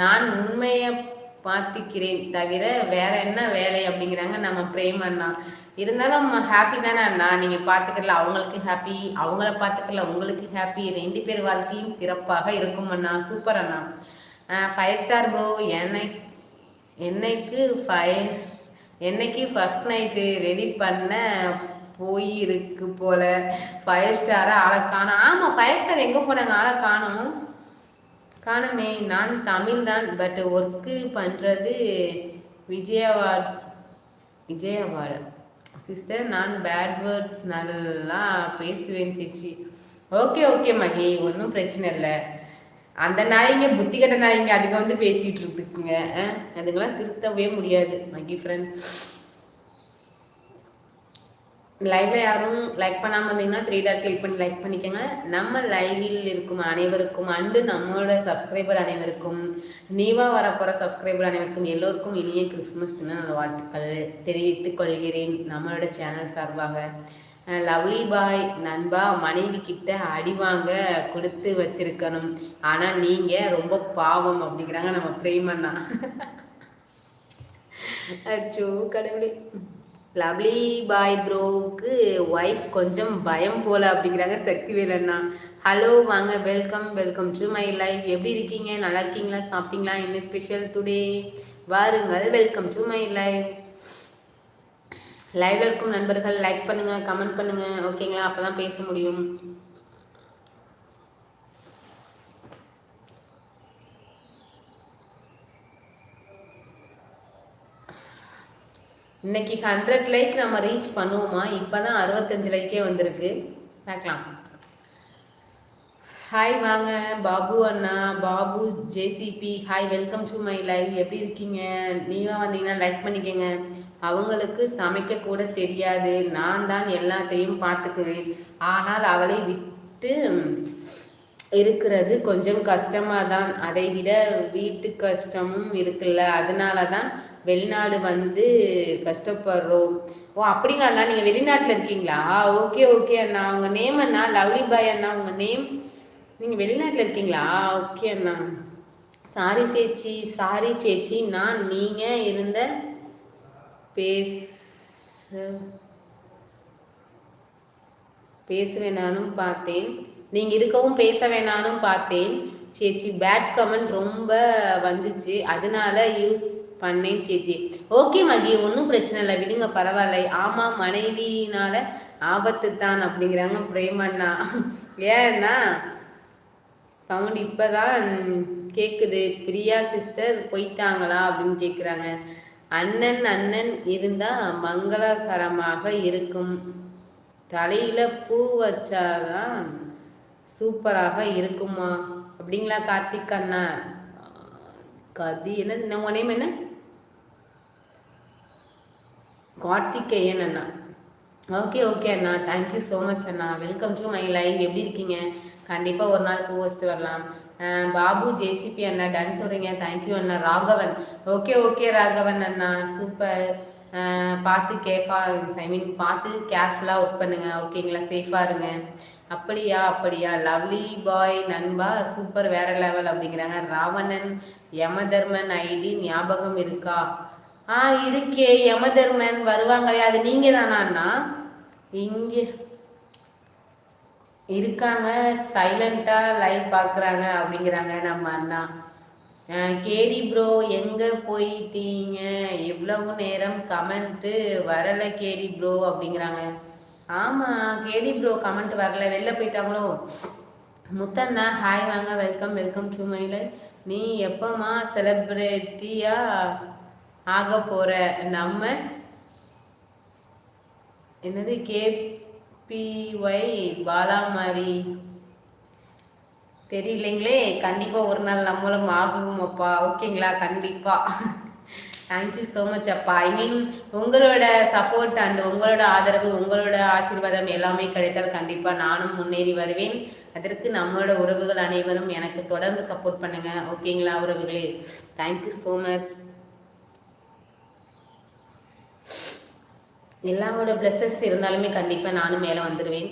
நான் உண்மையை பார்த்துக்கிறேன் தவிர வேற என்ன வேலை அப்படிங்கிறாங்க நம்ம பிரேம் அண்ணா. இருந்தாலும் ஹாப்பி தானே அண்ணா? நீங்கள் பார்த்துக்கல அவங்களுக்கு ஹாப்பி அவங்கள பார்த்துக்கல உங்களுக்கு ஹாப்பி ரெண்டு பேர் வாழ்க்கையும் சிறப்பாக இருக்கும் அண்ணா. சூப்பர் அண்ணா. ஃபைவ் ஸ்டார் ப்ரோ என்னை என்னைக்கு ஃபைவ் என்னைக்கு ஃபஸ்ட் நைட்டு ரெடி பண்ண போய் இருக்கு போல. ஃபைவ் ஸ்டாரை ஆளை காணும். ஆமாம் ஃபைவ் ஸ்டார் எங்கே போனாங்க? ஆளை காணும். காணமே நான் தமிழ் தான் பட் ஒர்க்கு பண்ணுறது விஜயவாட் விஜயவாட. சிஸ்டர் நான் பேட் வேர்ட்ஸ் நல்லா பேசுவேன் சிச்சி. ஓகே ஓகே மகி ஒன்றும் பிரச்சனை இல்லை. அந்த நாய்ங்க புத்தி கட்ட நாய்ங்க அதுக்கு வந்து பேசிகிட்டு இருக்குங்க. அதுங்களாம் திருத்தவே முடியாது மகி ஃப்ரெண்ட் லைவ்ல யாரும் லைக் பண்ணாமல் இருந்தீங்கன்னா த்ரீ டாட் கிளிக் பண்ணி லைக் பண்ணிக்கோங்க. நம்ம லைவில் இருக்கும் அனைவருக்கும் அண்டு நம்மளோட சப்ஸ்கிரைபர் அனைவருக்கும் நீவாக வரப்போகிற சப்ஸ்கிரைபர் அனைவருக்கும் எல்லோருக்கும் இனிய கிறிஸ்துமஸ் தின வாழ்த்துக்கள் தெரிவித்துக் கொள்கிறேன் நம்மளோட சேனல் சார்பாக லவ்லி பாய் நண்பா மனைவி கிட்ட அடிவாங்க கொடுத்து வச்சிருக்கணும். ஆனால் நீங்கள் ரொம்ப பாவம் அப்படிங்கிறாங்க நம்ம பிரேமண்ணா அச்சோ கடவுளே. லவ்லி பாய் ப்ரோவுக்கு ஒய்ஃப் கொஞ்சம் பயம் போல அப்படிங்கிறாங்க சக்தி வேலண்ணா. ஹலோ வாங்க welcome welcome to my life எப்படி இருக்கீங்க? நல்லா இருக்கீங்களா? சாப்பிட்டீங்களா? என்ன ஸ்பெஷல் டுடே வாருங்கள் வெல்கம் டு மை லைஃப் லைவ்ல இருக்கும் நண்பர்கள் லைக் பண்ணுங்கள் கமெண்ட் பண்ணுங்கள் ஓகேங்களா அப்போ தான் பேச முடியும். இன்னைக்கு ஹண்ட்ரட் லைக் நம்ம ரீச் பண்ணுவோமா? இப்போ தான் அறுபத்தஞ்சு லைக்கே வந்திருக்கு. பார்க்கலாம். ஹாய் வாங்க. பாபு அண்ணா Babu JCB hi welcome to my live எப்படி இருக்கீங்க? நீங்கள் வந்தீங்கன்னா லைக் பண்ணிக்கோங்க. அவங்களுக்கு சமைக்க கூட தெரியாது. நான் தான் எல்லாத்தையும் பார்த்துக்குவேன். ஆனால் அவளை விட்டு இருக்கிறது. கொஞ்சம் கஷ்டமாக தான் அதை விட வீட்டு கஷ்டமும் இருக்குல்ல. அதனால தான் வெளிநாடு வந்து கஷ்டப்படுறோம். ஓ அப்படிங்களா நீங்கள் வெளிநாட்டில் இருக்கீங்களா? ஓகே ஓகே அண்ணா. உங்கள் நேம் அண்ணா? லவ்லி பாய் அண்ணா உங்கள் நேம் நீங்கள் வெளிநாட்டில் இருக்கீங்களா? ஓகே அண்ணா. சாரி சேச்சி. சாரி சேச்சி. நான் நீங்கள் இருந்த பேச பேசுவேன். நானும் பார்த்தேன். நீங்கள் இருக்கவும் பேச வேணாலும் பார்த்தேன். சேச்சி பேட் கமெண்ட் ரொம்ப வந்துச்சு. அதனால யூஸ் பண்ணேன் சேச்சி. ஓகே மகி ஒன்றும் பிரச்சனை இல்லை. விடுங்க பரவாயில்ல. ஆமாம் மனைவினால ஆபத்து தான் அப்படிங்கிறாங்க பிரேமண்ணா. ஏன்னா சவுண்ட் இப்போ தான் கேட்குது பிரியா சிஸ்டர் போயிட்டாங்களா அப்படின்னு கேட்குறாங்க அண்ணன் அண்ணன் இருந்தால் மங்களகரமாக இருக்கும். தலையில் பூ வச்சாதான் சூப்பராக இருக்குமா? அப்படிங்களா கார்த்திக் அண்ணா? கதி என்ன உன் நேம் என்ன? கார்த்திகேயன் அண்ணா. ஓகே ஓகே அண்ணா. தேங்க்யூ ஸோ மச் அண்ணா. வெல்கம் டு மை லைவ் எப்படி இருக்கீங்க? கண்டிப்பாக ஒரு நாள் பூ வச்சுட்டு வரலாம். பாபு ஜேசிபி அண்ணா டன் சொல்கிறீங்க தேங்க்யூ அண்ணா. ராகவன். ஓகே ஓகே ராகவன் அண்ணா. சூப்பர் பார்த்து கேஃபா ஐ மீன் பார்த்து கேர்ஃபுல்லாக ஒர்க் பண்ணுங்கள் ஓகேங்களா சேஃபாக இருங்க. அப்படியா அப்படியா? லவ்லி பாய் நண்பா சூப்பர் வேற லெவல் அப்படிங்கிறாங்க. ராவணன் யமதர்மன் ஐடி ஞாபகம் இருக்கா? ஆ இருக்கே. யமதர்மன் வருவாங்களே. அது நீங்க தானா இங்கே இருக்காங்க. சைலண்டா லைவ் பார்க்குறாங்க அப்படிங்கிறாங்க நம்ம அண்ணா. கேடி ப்ரோ எங்கே போயிட்டீங்க? எவ்வளவு நேரம் கமெண்ட்டு வரலை கேடி ப்ரோ அப்படிங்கிறாங்க. ஆமாம் கேடி ப்ரோ கமெண்ட் வரல வெளில போயிட்டாங்களோ முத்தண்ணா ஹாய் வாங்க வெல்கம் வெல்கம் டு மைல நீ எப்போம்மா செலிப்ரிட்டியாக ஆக போகிற நம்ம என்னது கேபிஒய் பாலா மாதிரி தெரியலைங்களே கண்டிப்பாக ஒரு நாள் நம்மளும் ஆகுவோம் அப்பா. ஓகேங்களா? கண்டிப்பாக தேங்க்யூ ஸோ மச் அப்பா. ஐ மீன் உங்களோட சப்போர்ட் அண்ட் உங்களோட ஆதரவு உங்களோட ஆசீர்வாதம் எல்லாமே கிடைத்தால் கண்டிப்பாக நானும் முன்னேறி வருவேன். அதற்கு நம்மளோட உறவுகள் அனைவரும் எனக்கு தொடர்ந்து சப்போர்ட் பண்ணுங்க. ஓகேங்களா உறவுகளே? தேங்க்யூ ஸோ மச் எல்லாரோட பிளஸஸ் இருந்தாலுமே கண்டிப்பாக நானும் மேலே வந்துடுவேன்